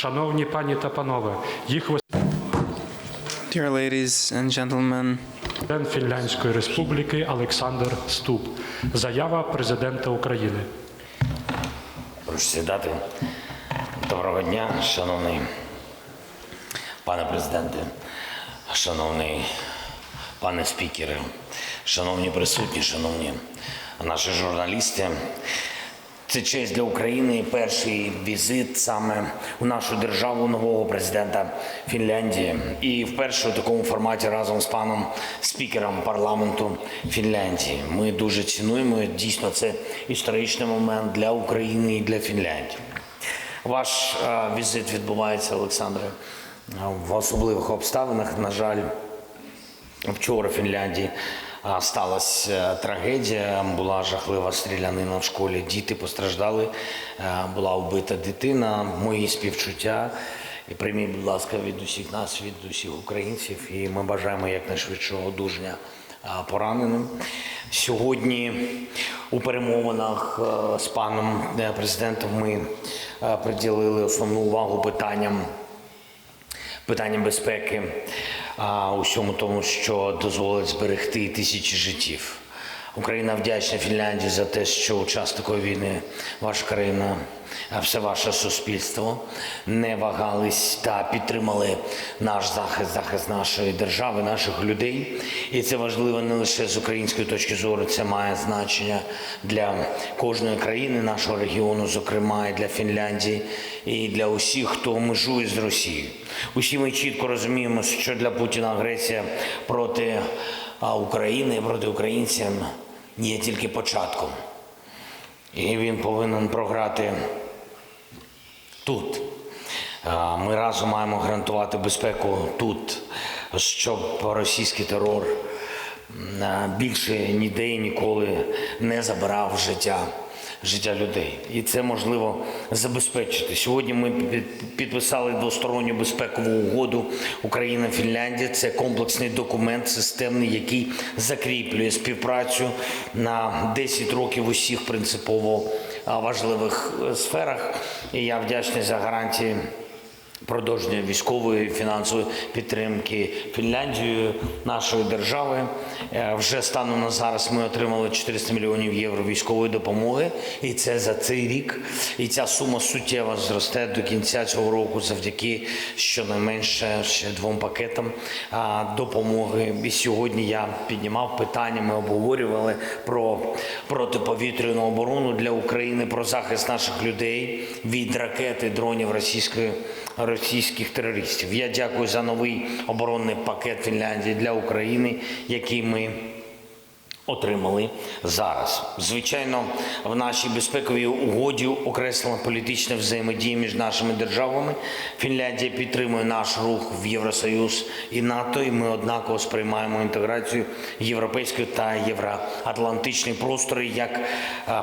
Шановні пані та панове, їх Dear ladies and gentlemen, президент Фінляндської республіки Олександр Ступ. Заява президента України. Прошу сідати. Доброго дня, шановний пане президенте, шановний пане спікере, шановні присутні, шановні наші журналісти. Це честь для України. Перший візит саме у нашу державу нового президента Фінляндії. І вперше у такому форматі разом з паном спікером парламенту Фінляндії. Ми дуже цінуємо. Дійсно, це історичний момент для України і для Фінляндії. Ваш е, візит відбувається, Олександре, в особливих обставинах. На жаль, вчора Фінляндії сталася трагедія. Була жахлива стрілянина в школі. Діти постраждали. е, Була вбита дитина. Мої співчуття. І прийміть, будь ласка, від усіх нас, від усіх українців. І ми бажаємо якнайшвидшого одужання а, пораненим. Сьогодні у перемовинах е, з паном е, президентом ми е, приділили основну увагу питанням питанням безпеки, а усьому тому, що дозволить зберегти тисячі життів. Україна вдячна Фінляндії за те, що у час такої війни ваша країна, все ваше суспільство не вагались та підтримали наш захист, захист нашої держави, наших людей. І це важливо не лише з української точки зору, це має значення для кожної країни нашого регіону, зокрема і для Фінляндії, і для усіх, хто межує з Росією. Усі ми чітко розуміємо, що для Путіна агресія проти України, проти українців є тільки початком. І він повинен програти тут. Ми разом маємо гарантувати безпеку тут, щоб російський терор більше ніде і ніколи не забирав життя. Життя людей, і це можливо забезпечити. Сьогодні ми підписали двосторонню безпекову угоду Україна-Фінляндія. Це комплексний документ, системний, який закріплює співпрацю на 10 років у всіх принципово важливих е, сферах. І я вдячний за гарантії продовження військової фінансової підтримки Фінляндією, нашої держави. Е, Вже станом на зараз ми отримали 400 мільйонів євро військової допомоги, і це за цей рік. І ця сума суттєво зросте до кінця цього року завдяки щонайменше ще двом пакетам допомоги. І сьогодні я піднімав питання. Ми обговорювали про протиповітряну оборону для України, про захист наших людей від ракет і дронів російської російських терористів. Я дякую за новий оборонний пакет Фінляндії для України, який ми отримали зараз. Звичайно, в нашій безпековій угоді окреслена політична взаємодія між нашими державами. Фінляндія підтримує наш рух в Євросоюз і НАТО, і ми однаково сприймаємо інтеграцію європейської та євроатлантичної простори як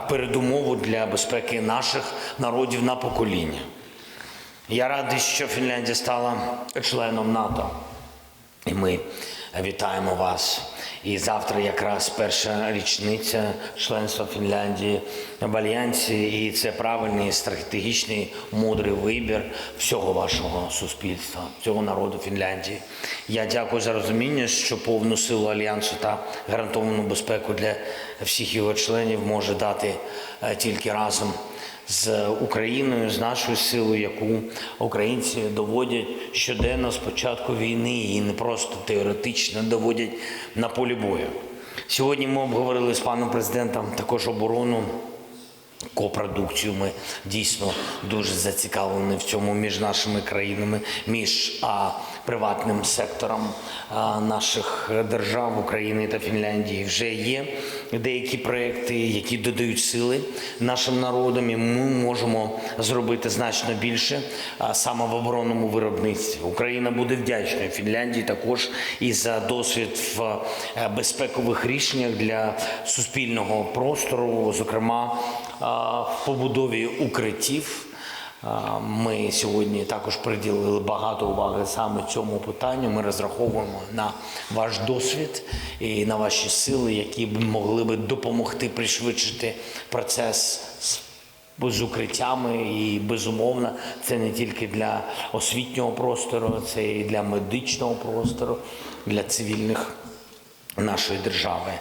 передумову для безпеки наших народів на покоління. Я радий, що Фінляндія стала членом НАТО. І ми вітаємо вас. І завтра якраз перша річниця членства Фінляндії в Альянсі. І це правильний стратегічний мудрий вибір всього вашого суспільства, всього народу Фінляндії. Я дякую за розуміння, що повну силу альянсу та гарантовану безпеку для всіх його членів може дати е, тільки разом з Україною, з нашою силою, яку українці доводять щоденно з початку війни і не просто теоретично доводять на полі бою. Сьогодні ми обговорили з паном президентом також оборону. Копродукцію ми дійсно дуже зацікавлені в цьому між нашими країнами, між а, приватним сектором наших держав України та Фінляндії. Вже є деякі проекти, які додають сили нашим народам, і ми можемо зробити значно більше саме в оборонному виробництві. Україна буде вдячною Фінляндії також і за досвід в е, безпекових рішеннях для суспільного простору, зокрема в побудові укриттів. Ми сьогодні також приділили багато уваги саме цьому питанню. Ми розраховуємо на ваш досвід і на ваші сили, які б могли би допомогти пришвидшити процес з укриттями, і безумовно, це не тільки для освітнього простору, це і для медичного простору, для цивільних нашої держави.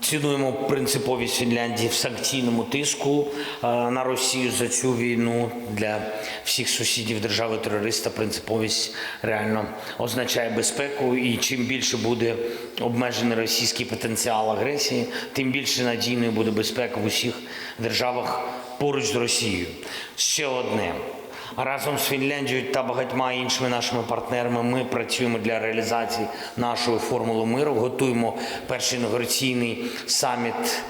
Цінуємо принциповість Фінляндії в санкційному тиску на Росію за цю війну для всіх сусідів держави-терориста. Принциповість реально означає безпеку, і чим більше буде обмежений російський потенціал агресії, тим більше надійною буде безпека в усіх державах поруч з Росією. Ще одне. Разом з Фінляндією та багатьма іншими нашими партнерами ми працюємо для реалізації нашої формули миру. Готуємо перший інаугураційний саміт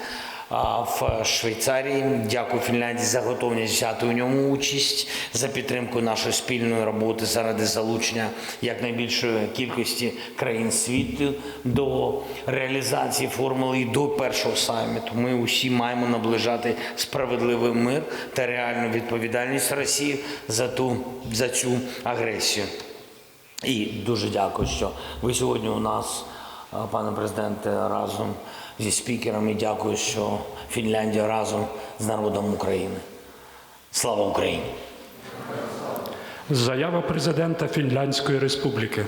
в Швейцарії. Дякую Фінляндії за готовність взяти у ньому участь за підтримку нашої спільної роботи заради залучення якнайбільшої кількості країн світу до реалізації формули і до першого саміту. Ми усі маємо наближати справедливий мир та реальну відповідальність Росії за ту за цю агресію. І дуже дякую, що ви сьогодні у нас, пане президенте, разом зі спікерами. Дякую, що Фінляндія разом з народом України. Слава Україні! Заява президента Фінляндської Республіки.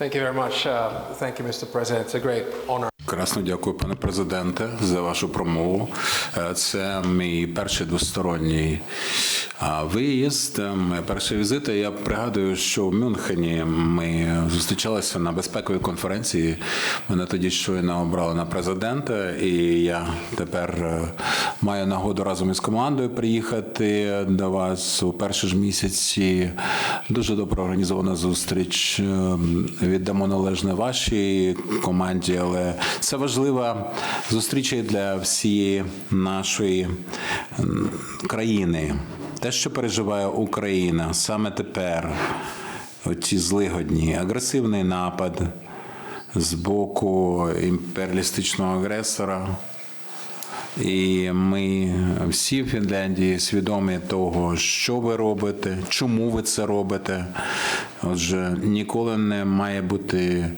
Thank you very much. Uh, thank you, Mr. President. It's a great honor. Красно дякую, пане президенте, за вашу промову. Е, Це мій перший двосторонній виїзд. е, Моя перша візита. Я пригадую, що в Мюнхені ми зустрічалися на безпековій конференції. Мене тоді щойно обрали на президента, і я тепер е, маю нагоду разом із командою приїхати до вас у перші ж місяці. Дуже добре організована зустріч. Віддамо належне вашій команді, але це важлива зустріч для всієї нашої країни. Те, що переживає Україна саме тепер, оці злигодні, агресивний напад з боку імперіалістичного агресора. І ми всі в Фінляндії свідомі того, що ви робите, чому ви це робите. Отже, ніколи не має бути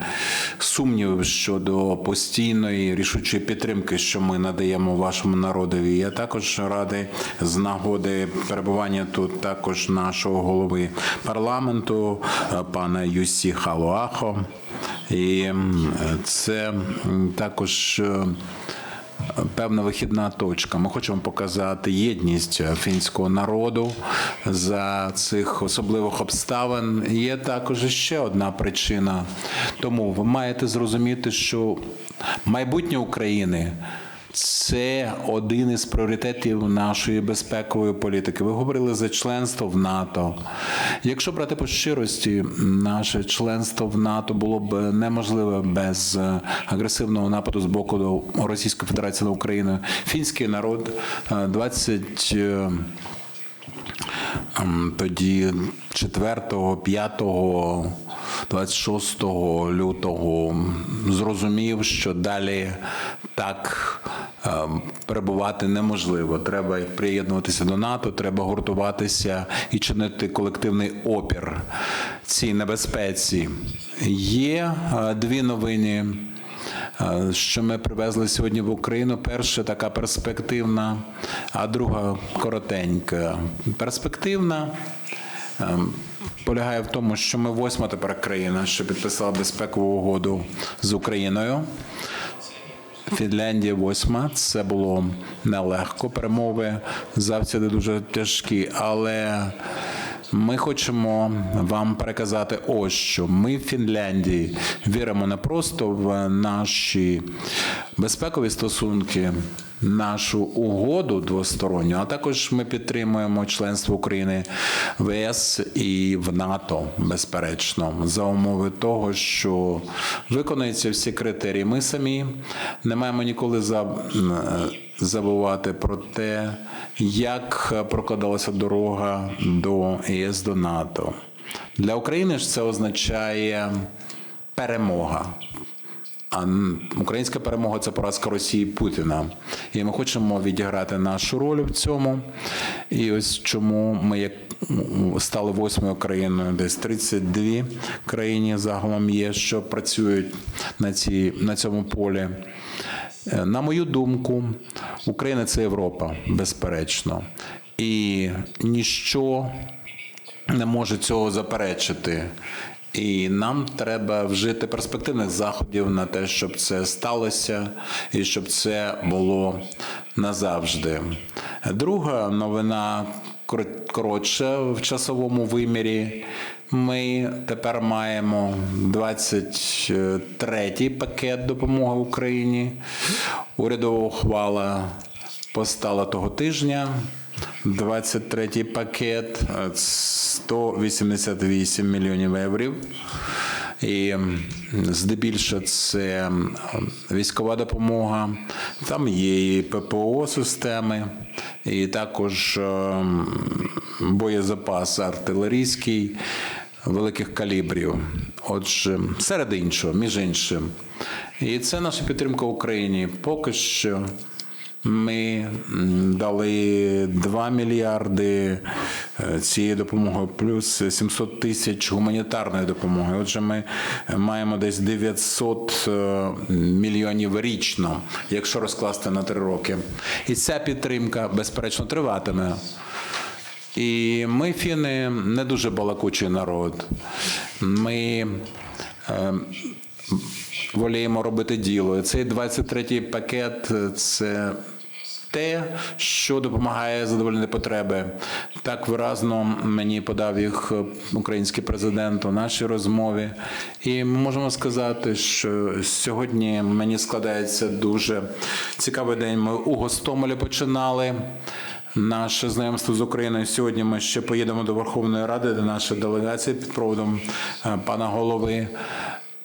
сумнівів щодо постійної рішучої підтримки, що ми надаємо вашому народові. Я також радий з нагоди перебування тут також нашого голови парламенту, е, пана Юсі Халуахо. І це також. Певна вихідна точка. Ми хочемо показати єдність фінського народу за цих особливих обставин. Є також ще одна причина. Тому ви маєте зрозуміти, що майбутнє України. Це один із пріоритетів нашої безпекової політики. Ви говорили за членство в НАТО. Якщо брати по щирості, наше членство в НАТО було б неможливе без е, агресивного нападу з боку Російської Федерації на Україну. Фінський народ е, 20 е, тоді 4, 5, 26 лютого зрозумів, що далі так ем, перебувати неможливо. Треба приєднуватися до НАТО, треба гуртуватися і чинити колективний опір цій небезпеці. Є е, дві новини. Е, Що ми привезли сьогодні в Україну? Перша така перспективна, а друга коротенька. Перспективна ем, полягає в тому, що ми восьма тепер країна, що підписала безпекову угоду з Україною. Фінляндія восьма. Це було нелегко. Перемови завжди дуже тяжкі, але ми хочемо вам переказати ось що. Ми в Фінляндії віримо не просто в наші безпекові стосунки, нашу угоду двосторонню, а також ми підтримуємо членство України в ЄС і в НАТО, безперечно, за умови того, що виконуються всі критерії. Ми самі не маємо ніколи за забувати про те, як прокладалася дорога до ЄС до НАТО. Для України ж це означає перемога. А українська перемога це поразка Росії Путіна. І ми хочемо відіграти нашу роль в цьому. І ось чому ми як стали восьмою країною, десь 32 країни загалом є, що працюють на, цій, на цьому полі. Е, На мою думку, Україна це Європа, безперечно. І ніщо не може цього заперечити. І нам треба вжити перспективних заходів на те, щоб це сталося і щоб це було назавжди. Друга новина кор- коротша в часовому вимірі. Ми тепер маємо 23-й пакет допомоги Україні. Урядова ухвала постала того тижня. 23-й пакет е, 188 мільйонів євро. І здебільшого це військова допомога. Там є і ППО системи, і також боєзапас артилерійський великих калібрів. Отже, серед іншого, між іншим. І це наша підтримка Україні. Поки що ми дали 2 мільярди е, цієї допомоги, плюс 700 тисяч гуманітарної допомоги. Отже, ми маємо десь 900 е, мільйонів річно, якщо розкласти на три роки. І ця підтримка, безперечно, триватиме. І ми, фіни, не дуже балакучий народ. Ми е, воліємо робити діло. Цей 23-й пакет це те, що допомагає задовольнити потреби. Так виразно мені подав їх е, український президент у нашій розмові. І ми можемо сказати, що сьогодні мені складається дуже цікавий день. Ми у Гостомелі починали. Наше знайомство з Україною сьогодні. Ми ще поїдемо до Верховної Ради, де наша делегація під проводом е, пана голови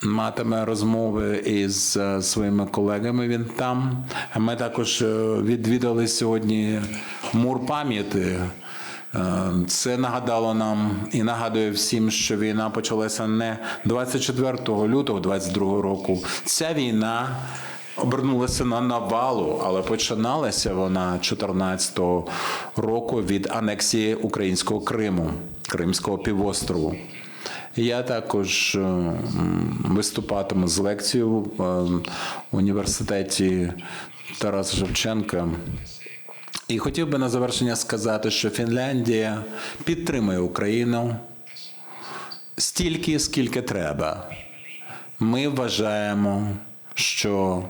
матиме розмови із е, своїми колегами. Він там. Ми також е, відвідали сьогодні мур пам'яті. Це нагадало нам і нагадує всім, що війна почалася не 24 лютого 22 року. Ця війна обернулася на навалу, але починалася вона 2014 року від анексії українського Криму, Кримського півострову. Я також е, виступатиму з лекцією в е, університеті Тараса Шевченка. І хотів би на завершення сказати, що Фінляндія підтримує Україну стільки, скільки треба. Ми вважаємо, що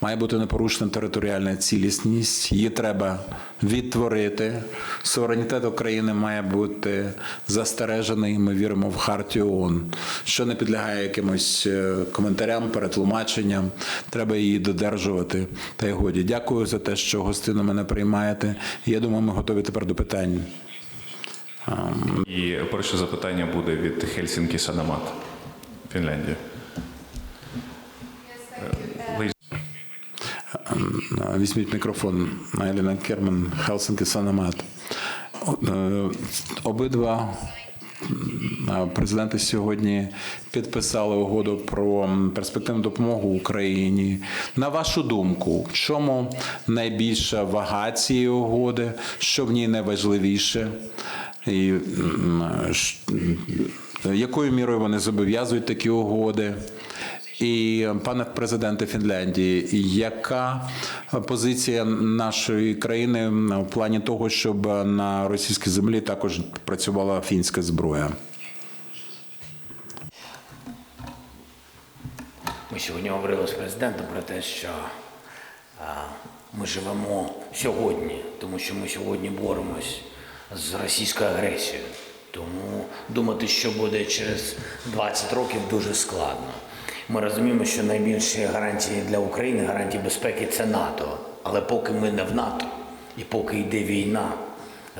має бути непорушена територіальна цілісність, її треба відтворити. Суверенітет України має бути застережений. Ми віримо в хартію ООН, що не підлягає якимось е, коментарям, перетлумаченням. Треба її додержувати. Та й годі. Дякую за те, що гостину мене приймаєте. Я думаю, ми готові тепер до питань. І перше запитання буде від Хельсінкі Санамат, Фінляндія. Візьміть мікрофон. Еліна Керман, Хелсинки Санамат. Е, Обидва президенти сьогодні підписали угоду про перспективну допомогу Україні. На вашу думку, в чому найбільша вага цієї угоди? Що в ній найважливіше? І м, якою мірою вони зобов'язують такі угоди? І пане президенте Фінляндії, яка позиція нашої країни в плані того, щоб на російській землі також працювала фінська зброя? Ми сьогодні говорили з президентом про те, що ми живемо сьогодні, тому що ми сьогодні боремось з російською агресією. Тому думати, що буде через 20 років, дуже складно. Ми розуміємо, що найбільші гарантії для України, гарантії безпеки це НАТО. Але поки ми не в НАТО, і поки йде війна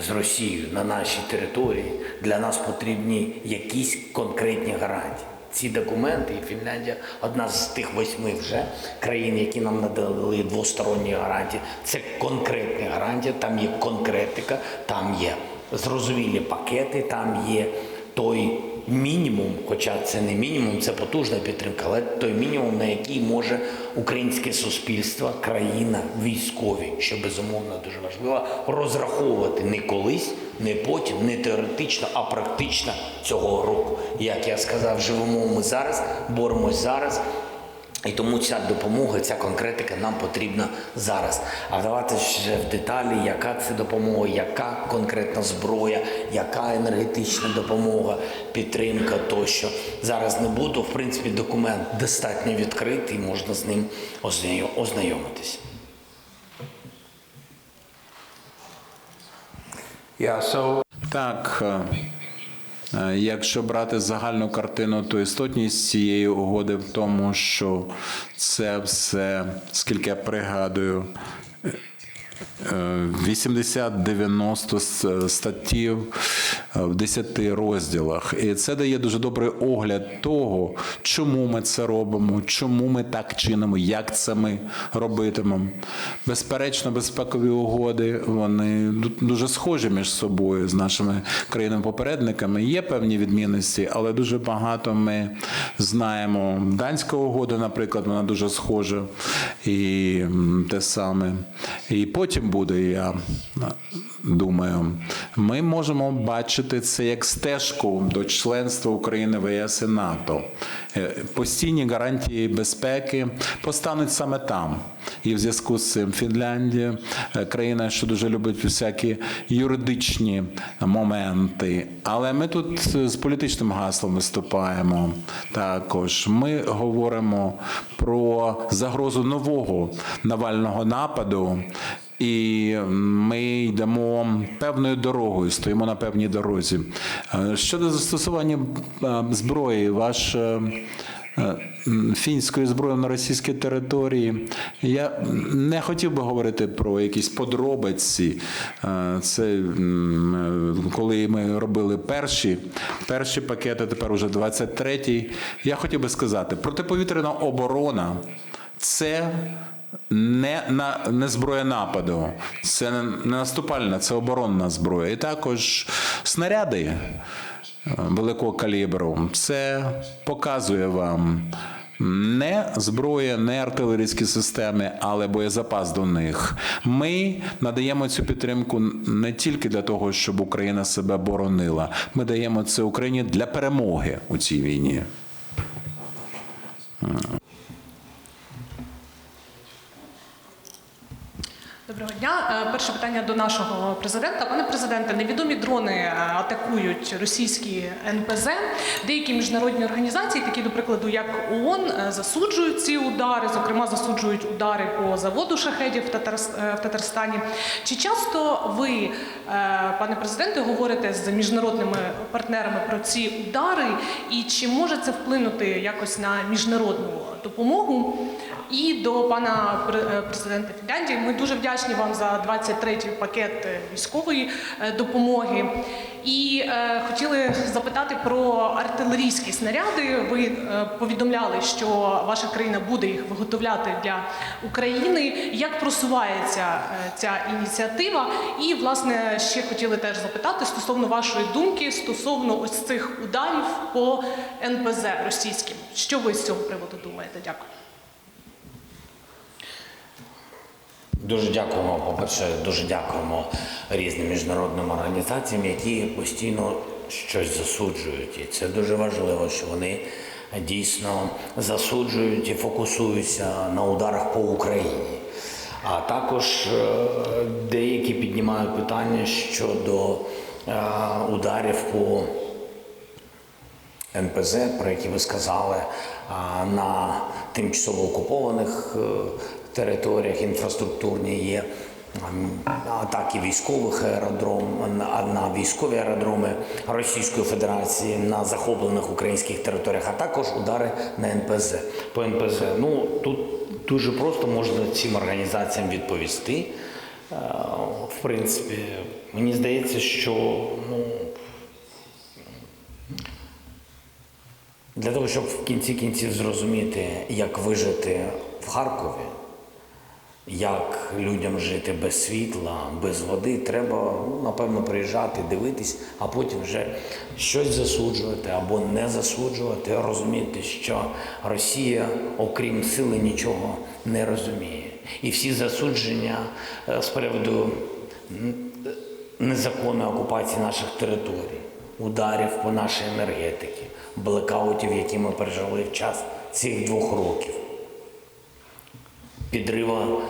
з Росією на нашій території, для нас потрібні якісь конкретні гарантії. Ці документи, і Фінляндія одна з тих восьми вже країн, які нам надали двосторонні гарантії. Це конкретні гарантії, там є конкретика, там є зрозумілі пакети, там є той мінімум, хоча це не мінімум, це потужна підтримка, але той мінімум, на який може українське суспільство, країна, військові, що безумовно дуже важливо, розраховувати не колись, не потім, не теоретично, а практично цього року. Як я сказав, живемо ми зараз, боремось зараз. І тому ця допомога, ця конкретика нам потрібна зараз. А вдавати ще в деталі, яка це допомога, яка конкретна зброя, яка енергетична допомога, підтримка тощо. Зараз не буду. В принципі, документ достатньо відкритий, можна з ним ознайом- ознайомитись. Yeah, so Так, е, якщо брати загальну картину, то істотність цієї угоди в тому, що це все, скільки я пригадую, е, 80-90 статтів е, в 10 розділах. І це дає дуже добрий огляд того, чому ми це робимо, чому ми так чинимо, як це ми робитимемо. Безперечно, безпекові угоди вони дуже схожі між собою з нашими країнами-попередниками. Є певні відмінності, але дуже багато ми знаємо. Данська угода, наприклад, вона дуже схожа і те саме. І потім буде, я думаю, ми можемо бачити це як стежку до членства України в ЄС і НАТО. Е, Постійні гарантії безпеки постануть саме там. І в зв'язку з цим Фінляндія, е, країна, що дуже любить всякі юридичні моменти. Але ми тут з політичним гаслом виступаємо також. Ми говоримо про загрозу нового навального нападу. І ми йдемо певною дорогою, стоїмо на певній дорозі. Е, Щодо застосування е, зброї, ваш е, фінської зброї на російській території, я не хотів би говорити про якісь подробиці. Е, Це е, коли ми робили перші, перші пакети, тепер уже 23-й. Я хотів би сказати, протиповітряна оборона це не, на, не зброя нападу, це не наступальна, це оборонна зброя. І також снаряди великого калібру. Це показує вам не зброя, не артилерійські системи, але боєзапас до них. Ми надаємо цю підтримку не тільки для того, щоб Україна себе боронила. Ми даємо це Україні для перемоги у цій війні. Доброго дня. Е, Перше питання до нашого президента. Пане президенте, невідомі дрони е, атакують російські НПЗ. Деякі міжнародні організації, такі до прикладу, як ООН, е, засуджують ці удари. Зокрема, засуджують удари по заводу шахедів в, Татарс- в Татарстані. Чи часто ви, пане президенте, говорите з міжнародними партнерами про ці удари, і чи може це вплинути якось на міжнародну допомогу? І до пана президента Фінляндії ми дуже вдячні вам за 23-й пакет е, військової е, допомоги. І е, хотіли запитати про артилерійські снаряди. Ви е, повідомляли, що ваша країна буде їх виготовляти для України. Як просувається е, ця ініціатива? І власне ще хотіли теж запитати стосовно вашої думки стосовно ось цих ударів по НПЗ російським. Що ви з цього приводу думаєте? Дякую. Дуже дякуємо. По-перше, дуже дякуємо різним міжнародним організаціям, які постійно щось засуджують. І це дуже важливо, що вони дійсно засуджують і фокусуються на ударах по Україні. А також е, деякі піднімають питання щодо е, ударів по НПЗ, про які ви сказали, на тимчасово окупованих е, територіях інфраструктурні є атаки військових аеродром на, на військові аеродроми Російської Федерації на захоплених українських територіях, а також удари на НПЗ. По НПЗ. Ну тут дуже просто можна цим організаціям відповісти. Е, В принципі, мені здається, що ну. Для того, щоб в кінці кінців зрозуміти, як вижити в Харкові, як людям жити без світла, без води, треба, ну, напевно, приїжджати, дивитись, а потім вже щось засуджувати або не засуджувати, розуміти, що Росія, окрім сили, нічого не розуміє. І всі засудження е, з приводу незаконної окупації наших територій, ударів по нашій енергетиці, блекаутів, які ми пережили в час цих двох років. Підрива,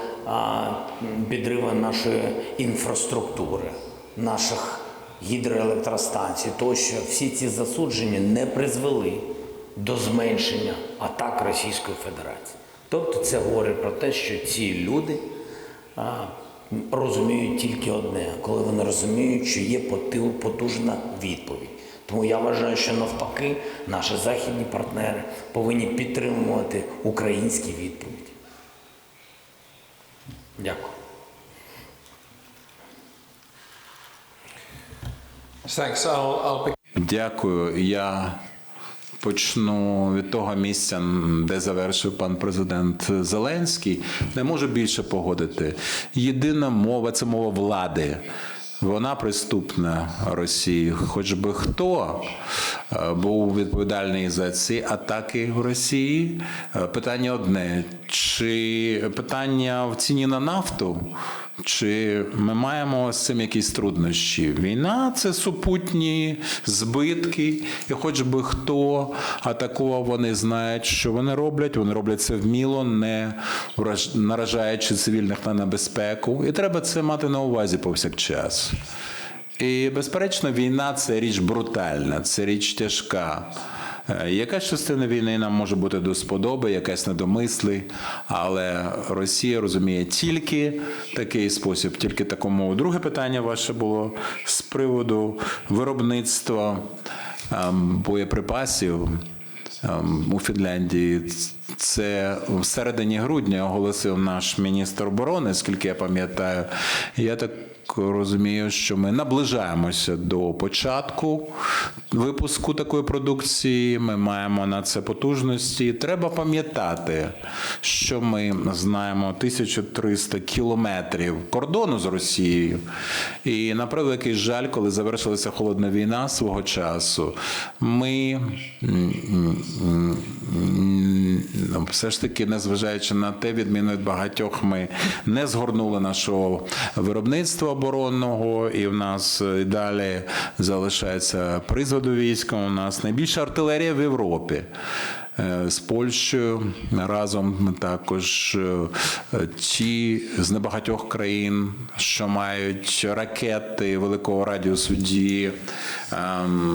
підрива нашої інфраструктури, наших гідроелектростанцій, тощо всі ці засудження не призвели до зменшення атак Російської Федерації. Тобто це говорить про те, що ці люди розуміють тільки одне, коли вони розуміють, що є потужна відповідь. Тому я вважаю, що навпаки наші західні партнери повинні підтримувати українські відповіді. Дякую. Thanks. I'll, I'll pick Дякую. Я почну від того місця, де завершив пан президент Зеленський. Не можу більше погодити. Єдина мова це мова влади. Вона приступна Росії. Хоч би хто був відповідальний за ці атаки в Росії. Е, Питання одне: чи питання в ціні на нафту? Чи ми маємо з цим якісь труднощі? Війна це супутні збитки, і хоч би хто атакував, вони знають, що вони роблять. Вони роблять це вміло, не наражаючи цивільних на небезпеку. І треба це мати на увазі повсякчас. І, безперечно, війна це річ брутальна, це річ тяжка. Е, Якась частина війни нам може бути до сподоби, якась недомисли, але Росія розуміє тільки такий спосіб, тільки таку мову. Друге питання ваше було з приводу виробництва ем, боєприпасів. Ем, У Фінляндії це в середині грудня оголосив наш міністр оборони, скільки я пам'ятаю. Я так розумію, що ми наближаємося до початку випуску такої продукції. Ми маємо на це потужності. Треба пам'ятати, що ми знаємо 1300 кілометрів кордону з Росією. І на превеликий жаль, коли завершилася холодна війна свого часу, ми м, все ж таки, незважаючи на те, відміну від багатьох, ми не згорнули нашого виробництва оборонного, і в нас і далі залишається призводу війська. У нас найбільша артилерія в Європі. Е, З Польщею разом також е, ті з небагатьох країн, що мають ракети великого радіусу дії,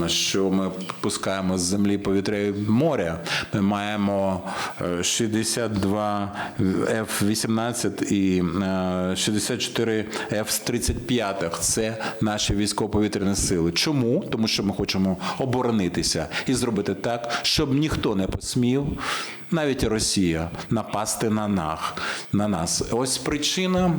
що ми пускаємо з землі повітря і моря. Ми маємо е, 62 F-18 і е, 64 F-35. Це наші військово-повітряні сили. Чому? Тому що ми хочемо оборонитися і зробити так, щоб ніхто не посмів, навіть Росія, напасти на нас. На нас. Ось причина.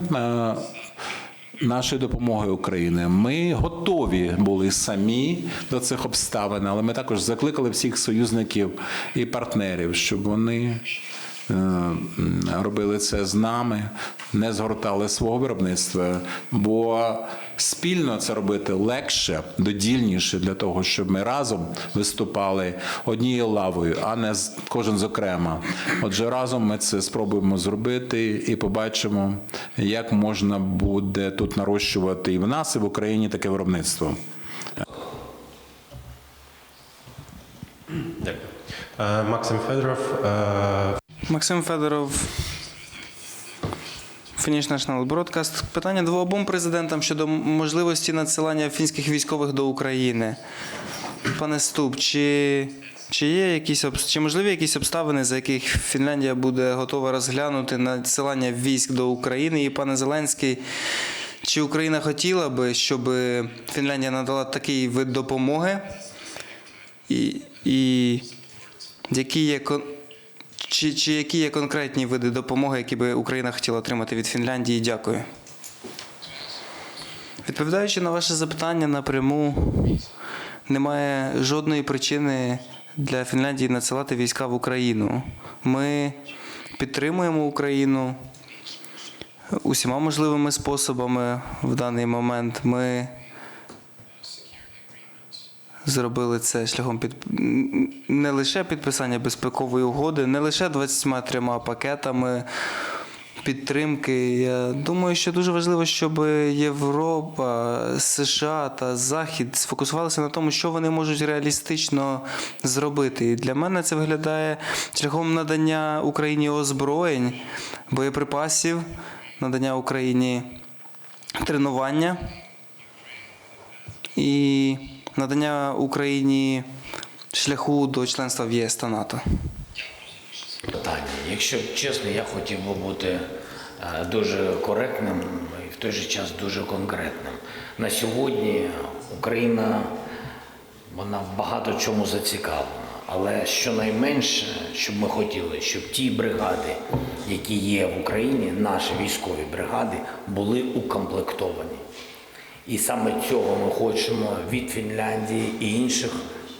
Нашої допомоги України ми готові були самі до цих обставин, але ми також закликали всіх союзників і партнерів, щоб вони е, робили це з нами, не згортали свого виробництва, бо спільно це робити легше, додільніше для того, щоб ми разом виступали однією лавою, а не з- кожен зокрема. Отже, разом ми це спробуємо зробити і побачимо, як можна буде тут нарощувати і в нас, і в Україні таке виробництво. Дякую. Е, Максим Федоров. е, Максим Федоров, Finnish National Broadcast. Питання двом президентам щодо можливості надсилання фінських військових до України. Пане Ступ, чи, чи є якісь чи можливі якісь обставини, за яких Фінляндія буде готова розглянути надсилання військ до України? І пане Зеленський, чи Україна хотіла би, щоб Фінляндія надала такий вид допомоги? І, і які є чи, чи які є конкретні види допомоги, які би Україна хотіла отримати від Фінляндії? Дякую. Відповідаючи на ваше запитання напряму, немає жодної причини для Фінляндії надсилати війська в Україну. Ми підтримуємо Україну усіма можливими способами в даний момент. Ми зробили це шляхом під не лише підписання безпекової угоди, не лише 23 пакетами підтримки. Я думаю, що дуже важливо, щоб Європа, США та Захід сфокусувалися на тому, що вони можуть реалістично зробити. І для мене це виглядає шляхом надання Україні озброєнь, боєприпасів, надання Україні тренування і надання Україні шляху до членства в ЄС та НАТО. питання. Якщо чесно, я хотів би бути е, дуже коректним і в той же час дуже конкретним. На сьогодні Україна вона в багато чому зацікавлена. Але щонайменше, щоб ми хотіли, щоб ті бригади, які є в Україні, наші військові бригади, були укомплектовані. І саме цього ми хочемо від Фінляндії і інших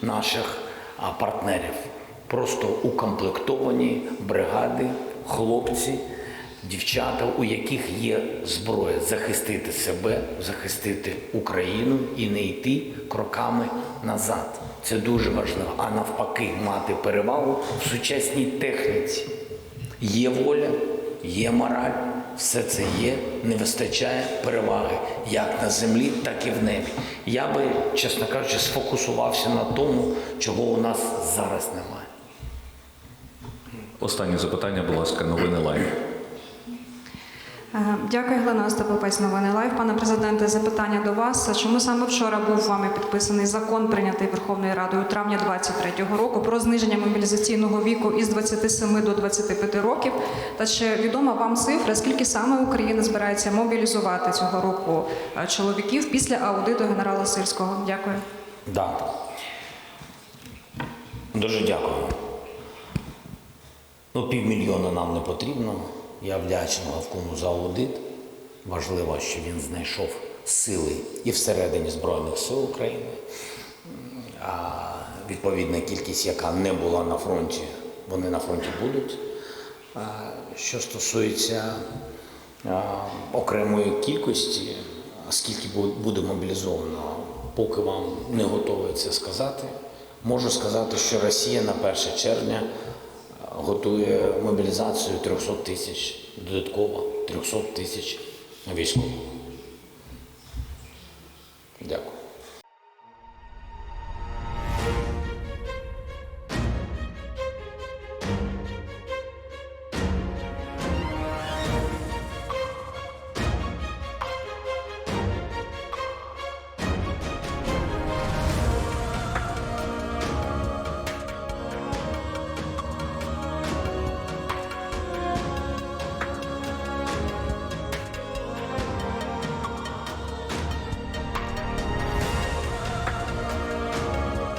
наших партнерів. Просто укомплектовані бригади, хлопці, дівчата, у яких є зброя захистити себе, захистити Україну і не йти кроками назад. Це дуже важливо. А навпаки, мати перевагу в сучасній техніці. Є воля, є мораль, все це є, не вистачає переваги як на землі, так і в небі. Я би, чесно кажучи, сфокусувався на тому, чого у нас зараз немає. Останнє запитання, будь ласка, новини лайв. Е, Дякую, Глина Остаповець, новини Лайв. Пане президенте, запитання до вас. Чому саме вчора був вами підписаний закон, прийнятий Верховною Радою у травня 23-го року про зниження мобілізаційного віку із 27 до 25 років? Та чи відома вам цифра, скільки саме Україна збирається мобілізувати цього року е, чоловіків після аудиту генерала Сирського? Дякую. Да. Дуже дякую. Ну, півмільйона нам не потрібно. Я вдячний Гавкому за аудит. Важливо, що він знайшов сили і всередині Збройних сил України. А відповідна кількість, яка не була на фронті, вони на фронті будуть. Що стосується окремої кількості, скільки буде мобілізовано, поки вам не готовий це сказати. Можу сказати, що Росія на 1 червня готує мобілізацію 300 тисяч, додатково 300 тисяч військових.